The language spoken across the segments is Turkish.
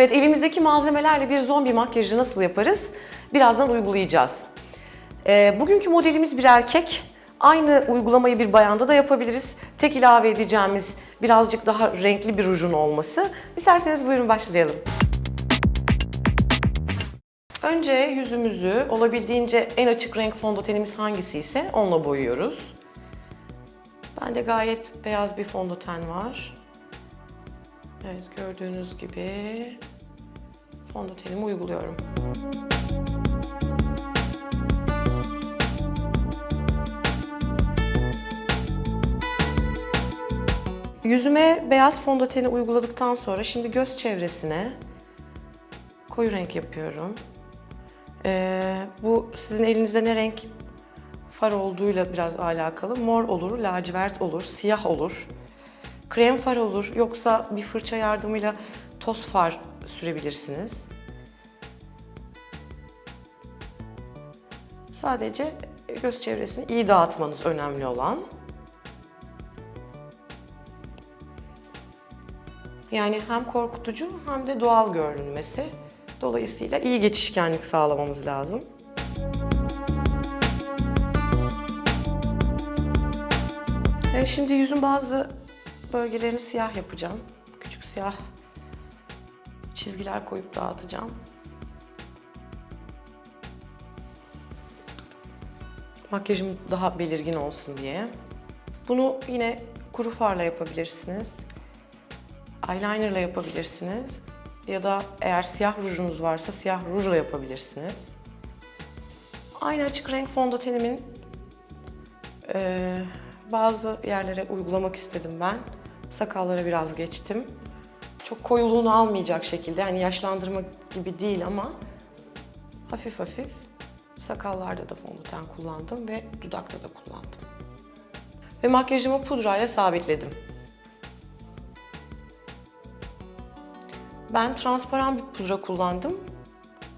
Evet elimizdeki malzemelerle bir zombi makyajı nasıl yaparız? Birazdan uygulayacağız. Ee, bugünkü modelimiz bir erkek. Aynı uygulamayı bir bayanda da yapabiliriz. Tek ilave edeceğimiz birazcık daha renkli bir rujun olması. İsterseniz buyurun başlayalım. Önce yüzümüzü olabildiğince en açık renk fondötenimiz hangisi ise onunla boyuyoruz. Bende gayet beyaz bir fondöten var. Evet gördüğünüz gibi fondötenimi uyguluyorum. Yüzüme beyaz fondöteni uyguladıktan sonra şimdi göz çevresine koyu renk yapıyorum. Ee, bu sizin elinizde ne renk far olduğuyla biraz alakalı. Mor olur, lacivert olur, siyah olur. Krem far olur, yoksa bir fırça yardımıyla toz far sürebilirsiniz. Sadece göz çevresini iyi dağıtmanız önemli olan. Yani hem korkutucu hem de doğal görünmesi. Dolayısıyla iyi geçişkenlik sağlamamız lazım. Şimdi yüzün bazı bölgelerini siyah yapacağım. Küçük siyah çizgiler koyup dağıtacağım. Makyajım daha belirgin olsun diye. Bunu yine kuru farla yapabilirsiniz. Eyelinerla yapabilirsiniz. Ya da eğer siyah rujunuz varsa siyah rujla yapabilirsiniz. Aynı açık renk fondötenimin eee, bazı yerlere uygulamak istedim ben. Sakallara biraz geçtim. Çok koyuluğunu almayacak şekilde, hani yaşlandırma gibi değil ama hafif hafif sakallarda da fondöten kullandım ve dudakta da kullandım. Ve makyajımı pudrayla sabitledim. Ben transparan bir pudra kullandım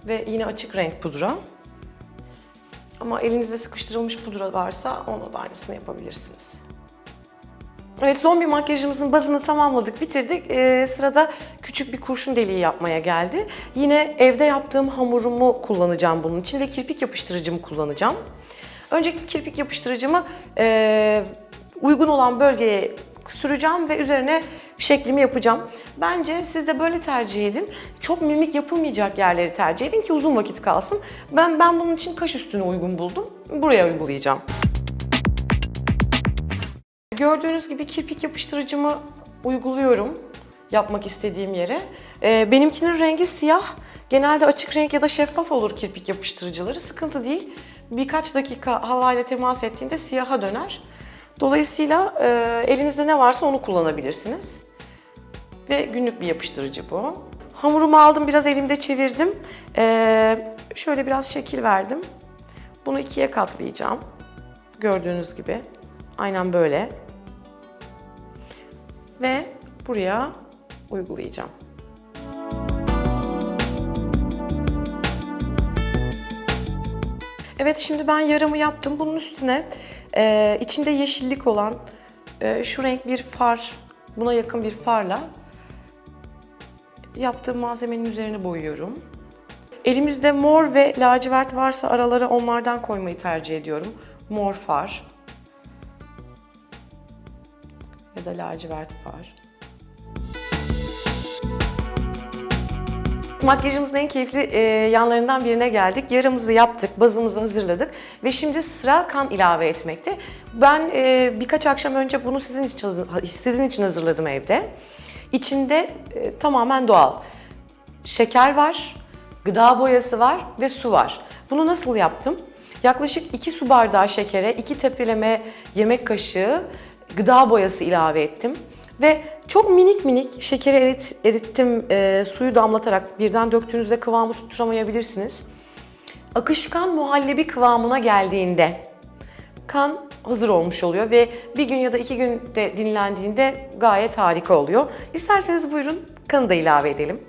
ve yine açık renk pudra. Ama elinizde sıkıştırılmış pudra varsa ona da aynısını yapabilirsiniz. Evet zombi makyajımızın bazını tamamladık, bitirdik. Ee, sırada küçük bir kurşun deliği yapmaya geldi. Yine evde yaptığım hamurumu kullanacağım bunun için ve kirpik yapıştırıcımı kullanacağım. Önce kirpik yapıştırıcımı e, uygun olan bölgeye süreceğim ve üzerine şeklimi yapacağım. Bence siz de böyle tercih edin. Çok mimik yapılmayacak yerleri tercih edin ki uzun vakit kalsın. Ben ben bunun için kaş üstüne uygun buldum. Buraya uygulayacağım. Gördüğünüz gibi kirpik yapıştırıcımı uyguluyorum yapmak istediğim yere. Ee, benimkinin rengi siyah. Genelde açık renk ya da şeffaf olur kirpik yapıştırıcıları. Sıkıntı değil. Birkaç dakika havayla temas ettiğinde siyaha döner. Dolayısıyla e, elinizde ne varsa onu kullanabilirsiniz. Ve günlük bir yapıştırıcı bu. Hamurumu aldım, biraz elimde çevirdim. Ee, şöyle biraz şekil verdim. Bunu ikiye katlayacağım. Gördüğünüz gibi. Aynen böyle. Ve buraya uygulayacağım. Evet şimdi ben yaramı yaptım. Bunun üstüne e, içinde yeşillik olan e, şu renk bir far, buna yakın bir farla yaptığım malzemenin üzerine boyuyorum. Elimizde mor ve lacivert varsa aralara onlardan koymayı tercih ediyorum. Mor far ya da lacivert far. Makyajımızın en keyifli e, yanlarından birine geldik. Yaramızı yaptık, bazımızı hazırladık ve şimdi sıra kan ilave etmekte. Ben e, birkaç akşam önce bunu sizin için, sizin için hazırladım evde. İçinde e, tamamen doğal. Şeker var, gıda boyası var ve su var. Bunu nasıl yaptım? Yaklaşık 2 su bardağı şekere, 2 tepeleme yemek kaşığı gıda boyası ilave ettim. Ve çok minik minik şekeri erit, erittim, e, suyu damlatarak birden döktüğünüzde kıvamı tutturamayabilirsiniz. Akışkan muhallebi kıvamına geldiğinde kan hazır olmuş oluyor ve bir gün ya da iki gün de dinlendiğinde gayet harika oluyor. İsterseniz buyurun kanı da ilave edelim.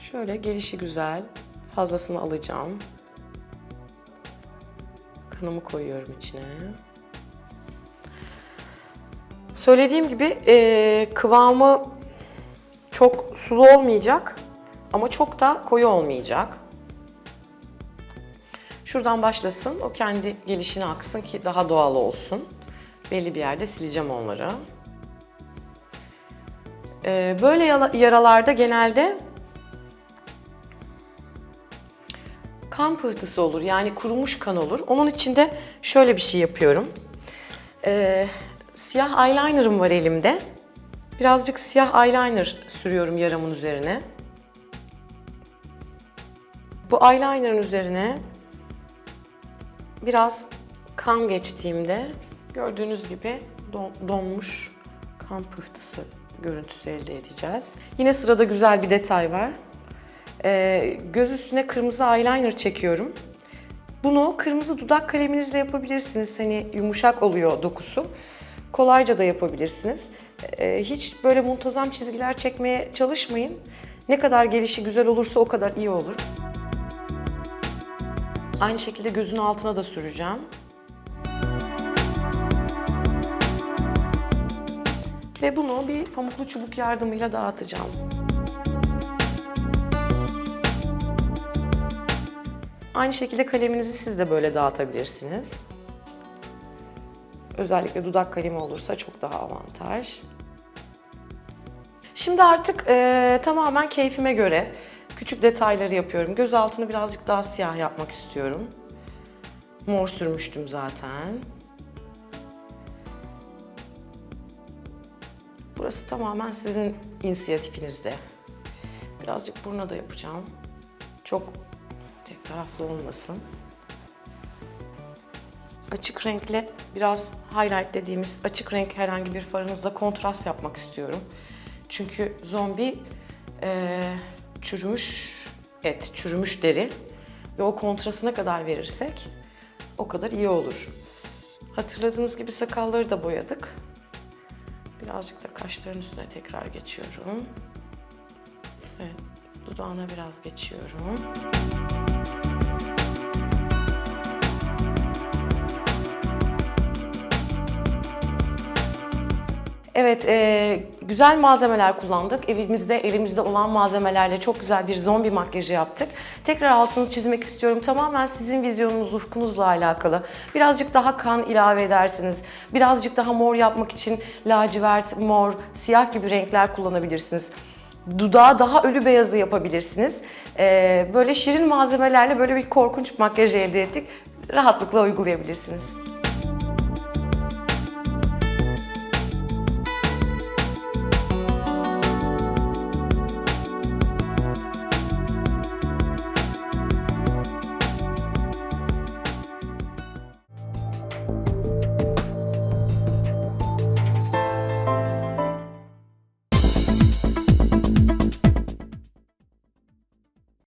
Şöyle gelişi güzel. Fazlasını alacağım. Kanımı koyuyorum içine. Söylediğim gibi e, kıvamı Çok sulu olmayacak ama çok da koyu olmayacak. Şuradan başlasın, o kendi gelişine aksın ki daha doğal olsun. Belli bir yerde sileceğim onları. Ee, böyle yaralarda genelde kan pıhtısı olur. Yani kurumuş kan olur. Onun için de şöyle bir şey yapıyorum. Ee, siyah eyeliner'ım var elimde. Birazcık siyah eyeliner sürüyorum yaramın üzerine. Bu eyeliner'ın üzerine biraz kan geçtiğimde gördüğünüz gibi don- donmuş kan pıhtısı görüntüsü elde edeceğiz. Yine sırada güzel bir detay var. Ee, göz üstüne kırmızı eyeliner çekiyorum. Bunu kırmızı dudak kaleminizle yapabilirsiniz. Hani yumuşak oluyor dokusu. Kolayca da yapabilirsiniz. Ee, hiç böyle muntazam çizgiler çekmeye çalışmayın. Ne kadar gelişi güzel olursa o kadar iyi olur. Aynı şekilde gözün altına da süreceğim. Ve bunu bir pamuklu çubuk yardımıyla dağıtacağım. Aynı şekilde kaleminizi siz de böyle dağıtabilirsiniz. Özellikle dudak kalemi olursa çok daha avantaj. Şimdi artık eee, tamamen keyfime göre küçük detayları yapıyorum. Göz altını birazcık daha siyah yapmak istiyorum. Mor sürmüştüm zaten. Burası tamamen sizin inisiyatifinizde. Birazcık buruna da yapacağım. Çok tek taraflı olmasın. Açık renkle biraz highlight dediğimiz açık renk herhangi bir farınızla kontrast yapmak istiyorum. Çünkü zombi eee, çürümüş et, çürümüş deri ve o kontrası ne kadar verirsek o kadar iyi olur. Hatırladığınız gibi sakalları da boyadık. Birazcık da kaşların üstüne tekrar geçiyorum. Dudağına biraz geçiyorum. Evet, e, güzel malzemeler kullandık. Evimizde, elimizde olan malzemelerle çok güzel bir zombi makyajı yaptık. Tekrar altını çizmek istiyorum. Tamamen sizin vizyonunuz, ufkunuzla alakalı. Birazcık daha kan ilave edersiniz. Birazcık daha mor yapmak için lacivert, mor, siyah gibi renkler kullanabilirsiniz. Dudağı daha ölü beyazı yapabilirsiniz. E, böyle şirin malzemelerle böyle bir korkunç makyaj elde ettik. Rahatlıkla uygulayabilirsiniz.